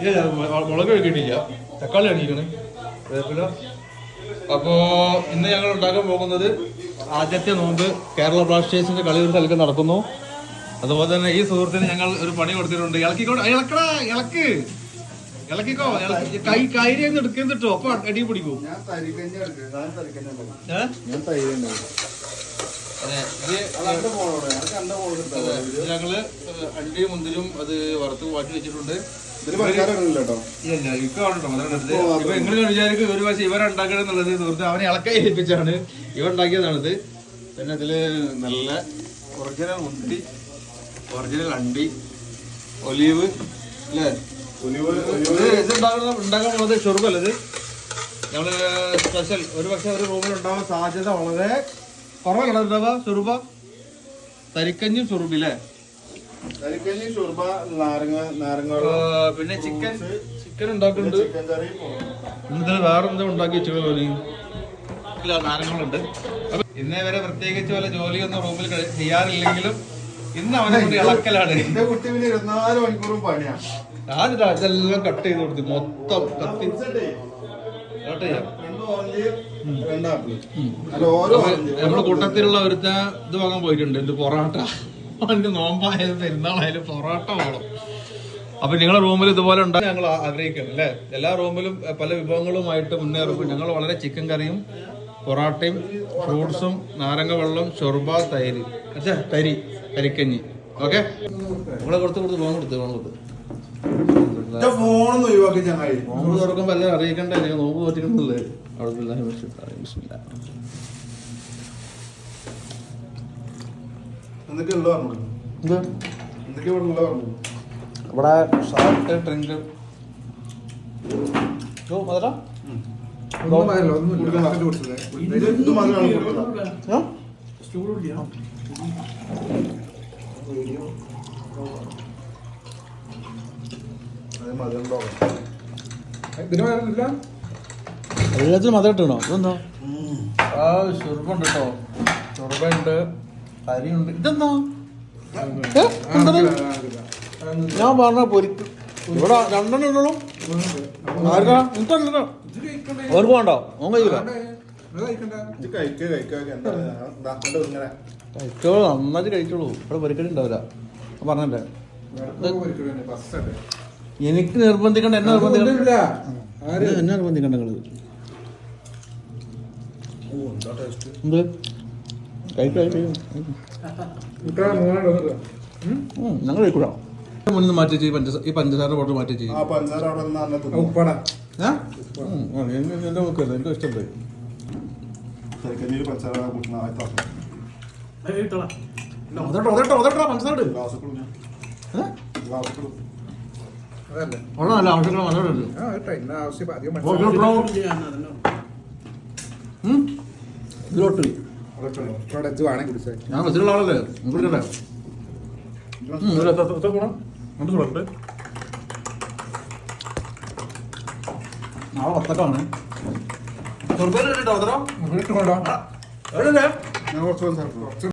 ഇല്ല മുളക് കഴിക്കിട്ടില്ല തക്കാളി അടിക്കണേ വേപ്പില. അപ്പോ ഇന്ന് ഞങ്ങൾ ഉണ്ടാക്കാൻ പോകുന്നത് ആദ്യത്തെ നോമ്പ് കേരള ബ്ലാസ്റ്റേഴ്സിന്റെ കളി ഒരു സ്ഥലത്ത് നടക്കുന്നു. അതുപോലെ തന്നെ ഈ സുഹൃത്തിന് ഞങ്ങൾ ഒരു പണി കൊടുത്തിട്ടുണ്ട്. ഇളക്കിക്കോട്ടെ ഇളക്കടാ ഇളക്ക്. ഇളക്കിക്കോ കൈ കൈരി ഒന്ന് എടുക്കുന്ന കിട്ടോ അപ്പൊ അടി പിടിക്കൂ. ഞങ്ങൾ അണ്ടിയും മുന്തിരും അത് വറുത്ത് മാറ്റി വെച്ചിട്ടുണ്ട്. നിങ്ങൾ വിചാരിക്കും ഒരു പക്ഷേ സുഹൃത്ത് അവനെ ഇളക്കാൻ ഏൽപ്പിച്ചാണ്. ഇവ ഉണ്ടാക്കിയതാണിത്. പിന്നെ ഇതിൽ നല്ല ഒറിജിനൽ മുന്തിരി ഒറിജിനൽ അണ്ടി ഒലീവ് അല്ലേ? ഒലിവ് ഇത് ഇത് ഉണ്ടാക്കുന്ന ഉണ്ടാക്കാൻ പോകുന്നത് ഷുറുബല്ല ഇത്? ഞങ്ങൾ സ്പെഷ്യൽ ഒരു പക്ഷെ ഒരു റൂമിൽ ഉണ്ടാവാൻ സാധ്യത വളരെ കുറവല്ല ഉണ്ടാവുക ഷുറുബ തരിക്കഞ്ഞും ഷുറുബില്ലേ പിന്നെ ചിക്കൻ ചിക്കൻ ഉണ്ടാക്കുന്നുണ്ട്. ഇന്നലെ വേറെ എന്താ ഉണ്ടാക്കി വെച്ചോ നാരങ്ങളുണ്ട് അപ്പൊ ഇന്നേ വരെ പ്രത്യേകിച്ച് വല്ല ജോലിയൊന്നും റൂമിൽ ചെയ്യാറില്ലെങ്കിലും ഇന്ന് അവനെ കൊണ്ട് ഇളക്കലാണ്. എന്റെ കുട്ടി പിന്നെ ഇരുപത്തിനാല് മണിക്കൂറും പണിയാണ് ആദ്യം അതെല്ലാം കട്ട് ചെയ്ത് കൊടുത്തു. മൊത്തം കത്തി കട്ട് ചെയ്യാം. നമ്മുടെ കൂട്ടത്തിലുള്ള ഒരുത്ത ഇത് വാങ്ങാൻ പോയിട്ടുണ്ട്. എന്ത് പൊറോട്ട. അവന്റെ നോമ്പായാലും പെരുന്നാളായാലും പൊറോട്ട വേണം അപ്പൊ നിങ്ങളെ റൂമിൽ ഇതുപോലെ ഉണ്ടാകും ഞങ്ങൾ ആഗ്രഹിക്കുന്നു അല്ലേ? എല്ലാ റൂമിലും പല വിഭവങ്ങളുമായിട്ട് മുന്നേറുമ്പോൾ ഞങ്ങൾ വളരെ ചിക്കൻ കറിയും പൊറോട്ടയും ഫ്രൂട്ട്സും നാരങ്ങ വെള്ളം ഷൊർബ തൈര്. അച്ഛാ തരി തരിക്കഞ്ഞി. ഓക്കെ? നിങ്ങളെ കൊടുത്ത് കൊടുത്ത് ഫോൺ കൊടുത്ത് ഫോൺ കൊടുത്ത്. ഫോണൊന്നും ഒഴിവാക്കി ഞങ്ങൾ നോമ്പ് തുറക്കുമ്പോൾ എല്ലാം അറിയിക്കണ്ടേ? നോമ്പ് തോറ്റിക്കണ്ടല്ലേ അവിടെ ഇവിടെ ഷാർട്ട് ഡ്രിങ്ക്. മധുര? എല്ലാത്തിനും മധുരം ഇട്ടണോ? ഇതെന്താ? ആ ചെറുപ്പുണ്ട് കേട്ടോ ഷുർബുണ്ട്. അരിയുണ്ട് ഇതെന്താ? ഞാൻ പറഞ്ഞ പൊരിക്ക് ഇവിടെ രണ്ടെണ്ണം ഉള്ളൂ. എനിക്കല്ലോ വേണ്ടോ? ഓൻ കഴിച്ചോളൂ നന്നായിട്ട് കഴിച്ചോളൂ. ഇവിടെ പൊരിക്കടി ഉണ്ടാവില്ല. പറഞ്ഞല്ലേ? എനിക്ക് നിർബന്ധിക്കണ്ട എന്നെ നിർബന്ധിക്കണ്ട. എന്നെ- എന്നെ നിർബന്ധിക്കണ്ട നിങ്ങൾ. എന്താ ടേസ്റ്റ് എന്ത്? കഴിക്കും ഞങ്ങൾ കഴിക്കൂടാ മാറ്റി ചെയ്യും പഞ്ചസാര ഈ പഞ്ചസാര ബോട്ടിൽ മാറ്റി ചെയ്യും? ഗ്ലാസ്സുകൾ ആവശ്യങ്ങൾ മനോരുണ്ട് ഇതിലോട്ട് ഞാൻ ബസ്സിലുള്ള ആളല്ലേ? സുഖമുണ്ട്. നാളെ പത്തക്കാണ് ചെറുപ്പേര് കേട്ടോ അതോ ഞാൻ കുറച്ച്